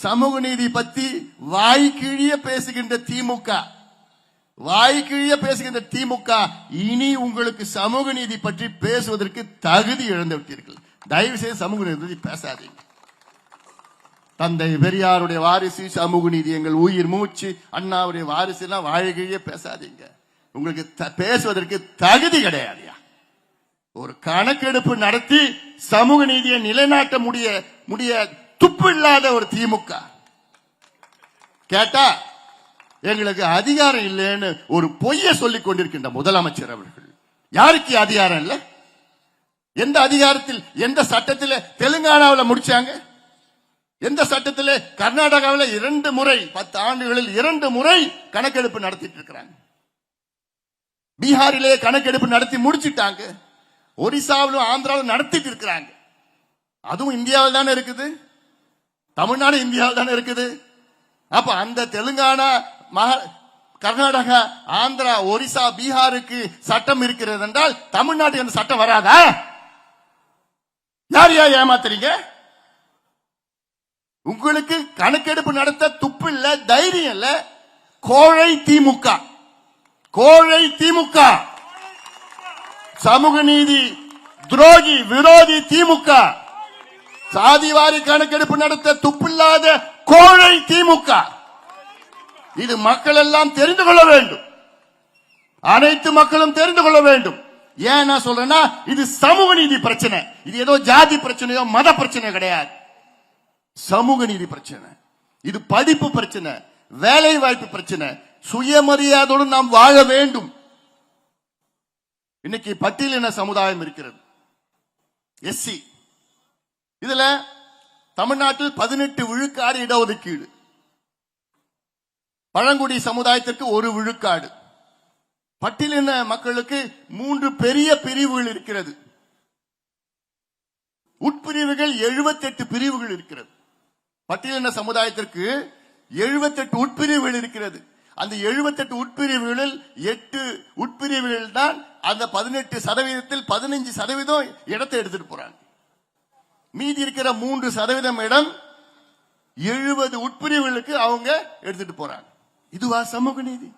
சமூக நீதி பத்தி வாய்க்கிழிய பேசுகின்ற திமுக. வாய்க்கிழிய பேசுகின்ற திமுக இனி உங்களுக்கு சமூக நீதி பற்றி பேசுவதற்கு தகுதி இழந்து விட்டீர்கள். தயவு செய்து சமூக நீதி பற்றி பேசாதீங்க. தந்தை பெரியாருடைய வாரிசு சமூக நீதி எங்கள் உயிர் மூச்சு அண்ணாவுடைய வாரிசு எல்லாம் வாழகிழிய பேசாதீங்க. உங்களுக்கு த- பேசுவதற்கு தகுதி கிடையாதுயா. ஒரு கணக்கெடுப்பு நடத்தி சமூக நீதியை நிலைநாட்ட முடிய முடிய துப்பு இல்லாத ஒரு திமுக. கேட்டா எங்களுக்கு அதிகாரம் இல்லைன்னு ஒரு பொய்ய சொல்லிக் கொண்டிருக்கின்ற முதலமைச்சர் அவர்கள். யாருக்கு அதிகாரம் இல்ல? எந்த அதிகாரத்தில் எந்த சட்டத்தில் தெலுங்கானாவில் முடிச்சாங்க? எந்த சட்டத்தில் கர்நாடகாவில் இரண்டு முறை பத்து ஆண்டுகளில் இரண்டு முறை கணக்கெடுப்பு நடத்திட்டு இருக்கிறாங்க. பீகாரிலே கணக்கெடுப்பு நடத்தி முடிச்சிட்டாங்க. ஒரிசாவிலும் ஆந்திராவிலும் நடத்திட்டு இருக்கிறாங்க. அதுவும் இந்தியாவில் தானே இருக்குது? தமிழ்நாடு இந்தியாவில் தானே இருக்குது? அப்ப அந்த தெலுங்கானா மகா கர்நாடகா ஆந்திரா ஒரிசா பீகாருக்கு சட்டம் இருக்கிறது என்றால் தமிழ்நாட்டு அந்த சட்டம் வராதா? யார் யார் ஏமாத்துறீங்க? உங்களுக்கு கணக்கெடுப்பு நடத்த துப்பு இல்ல தைரியம் இல்ல. கோழை திமுக. கோழை திமுக. சமூக நீதி துரோகி விரோதி திமுக. சாதிவாரி கணக்கெடுப்பு நடத்த துப்பில்லாத கோழை திமுக. இது மக்கள் எல்லாம் தெரிந்து கொள்ள வேண்டும். அனைத்து மக்களும் தெரிந்து கொள்ள வேண்டும். ஏன் நான் சொல்றேன்னா இது சமூக நீதி பிரச்சனை. இது ஏதோ ஜாதி பிரச்சனையோ மத பிரச்சனை கிடையாது. சமூக நீதி பிரச்சனை. இது படிப்பு பிரச்சனை வேலை வாய்ப்பு பிரச்சனை. சுயமரியாதையோடு நாம் வாழ வேண்டும். இன்னைக்கு பட்டியலின சமுதாயம் இருக்கிறது. எஸ்சி. இதுல தமிழ்நாட்டில் பதினெட்டு விழுக்காடு இடஒதுக்கீடு. பழங்குடி சமுதாயத்திற்கு ஒரு விழுக்காடு. பட்டியலின மக்களுக்கு மூன்று பெரிய பிரிவுகள் இருக்கிறது. உட்பிரிவுகள் 78 பிரிவுகள் இருக்கிறது. பட்டியலின சமுதாயத்திற்கு 78 உட்பிரிவுகள் இருக்கிறது. அந்த 78 உட்பிரிவுகளில் எட்டு உட்பிரிவுகள் தான் அந்த பதினெட்டு சதவீதத்தில் பதினஞ்சு சதவீதம் இடத்தை எடுத்துட்டு போறாங்க. மீதி இருக்கிற மூன்று சதவீதம் இடம் எழுபது உட்பிரிவுகளுக்கு அவங்க எடுத்துட்டு போறாங்க. இதுவா சமூக நீதி?